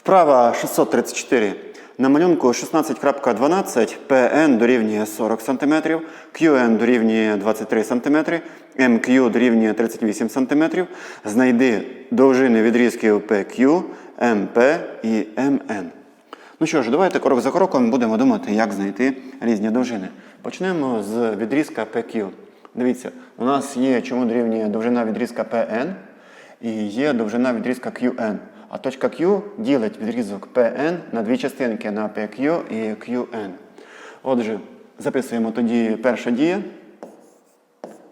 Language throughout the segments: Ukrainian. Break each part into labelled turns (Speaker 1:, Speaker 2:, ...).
Speaker 1: Вправа 634. На малюнку 16.12 PN дорівнює 40 см, QN дорівнює 23 см, MQ дорівнює 38 см. Знайди довжини відрізків PQ, MP і MN. Ну що ж, давайте крок за кроком будемо думати, як знайти різні довжини. Почнемо з відрізка PQ. Дивіться, у нас є чому дорівнює довжина відрізка PN і є довжина відрізка QN. А точка Q ділить відрізок PN на дві частинки на PQ і QN. Отже, записуємо тоді перша дія.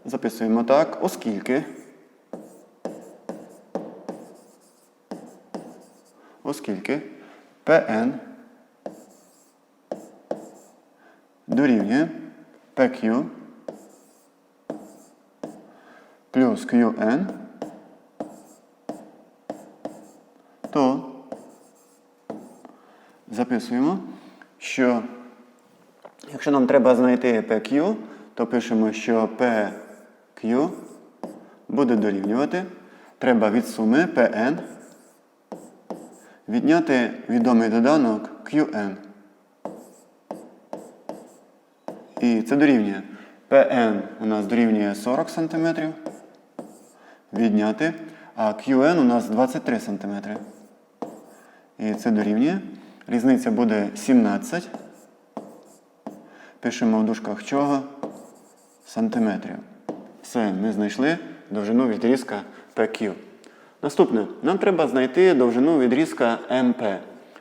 Speaker 1: Записуємо так, оскільки. Оскільки PN дорівнює PQ плюс QN, то записуємо, що якщо нам треба знайти PQ, то пишемо, що PQ буде дорівнювати. Треба від суми PN відняти відомий доданок QN. І це дорівнює. PN у нас дорівнює 40 см. Відняти. А QN у нас 23 см. І це дорівнює. Різниця буде 17. Пишемо в дужках чого? Сантиметрів. Все, ми знайшли довжину відрізка PQ. Наступне, нам треба знайти довжину відрізка МП.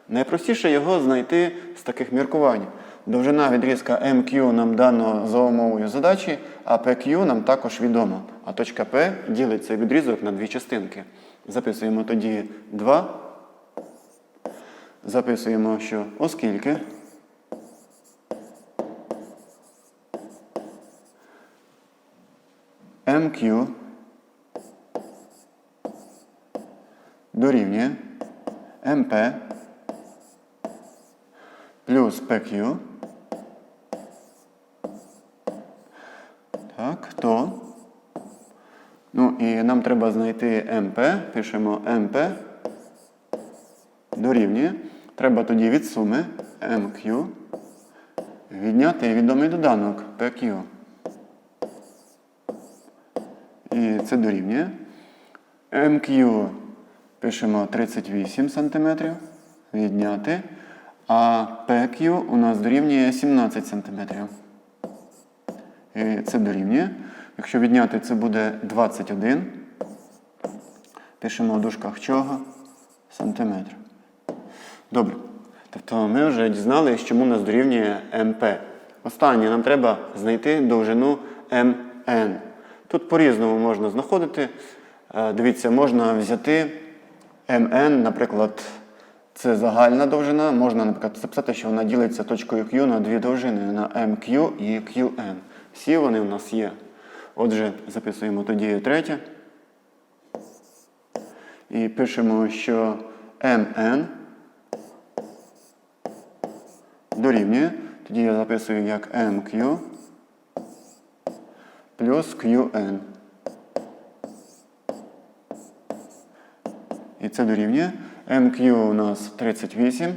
Speaker 1: Найпростіше його знайти з таких міркувань. Довжина відрізка MQ нам дано за умовою задачі, а PQ нам також відомо. А точка P ділить цей відрізок на дві частинки. Записуємо тоді 2. Записуємо, що оскільки MQ дорівнює MP плюс PQ. Так, то. Ну і нам треба знайти MP. Пишемо MP дорівнює. Треба тоді від суми MQ відняти відомий доданок PQ. І це дорівнює. MQ пишемо 38 см. Відняти. А PQ у нас дорівнює 17 см. І це дорівнює. Якщо відняти, це буде 21. Пишемо в дужках чого? Сантиметр. Добре. Тобто ми вже дізналися, чому нас дорівнює МП. Останнє нам треба знайти довжину МН. Тут по-різному можна знаходити. Е, Дивіться, можна взяти МН, наприклад, це загальна довжина. Можна, наприклад, записати, що вона ділиться точкою Q на дві довжини на MQ і QN. Всі вони у нас є. Отже, записуємо тоді третє. І пишемо, що MN дорівнює. Тоді я записую як MQ плюс QN. І це дорівнює. MQ у нас 38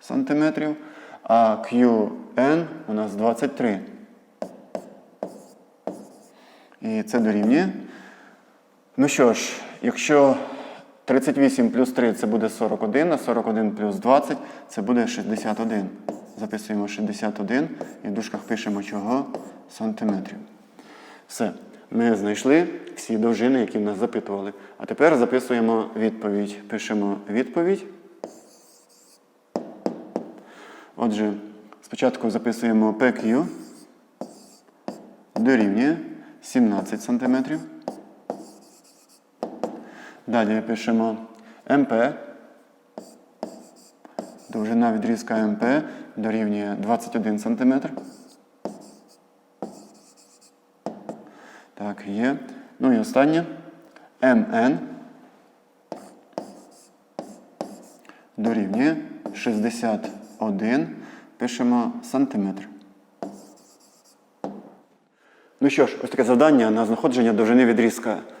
Speaker 1: сантиметрів, а QN у нас 23. І це дорівнює. Ну що ж, якщо 38 плюс 3 це буде 41, а 41 плюс 20 це буде 61. Записуємо 61 і в дужках пишемо чого? Сантиметрів. Все. Ми знайшли всі довжини, які нас запитували. А тепер записуємо відповідь. Пишемо відповідь. Отже, спочатку записуємо PQ дорівнює 17 см. Далі пишемо МП. Довжина відрізка МП дорівнює 21 см. Так, є. Ну і останнє. МН дорівнює 61. Пишемо сантиметр. Ну що ж, ось таке завдання на знаходження довжини відрізка.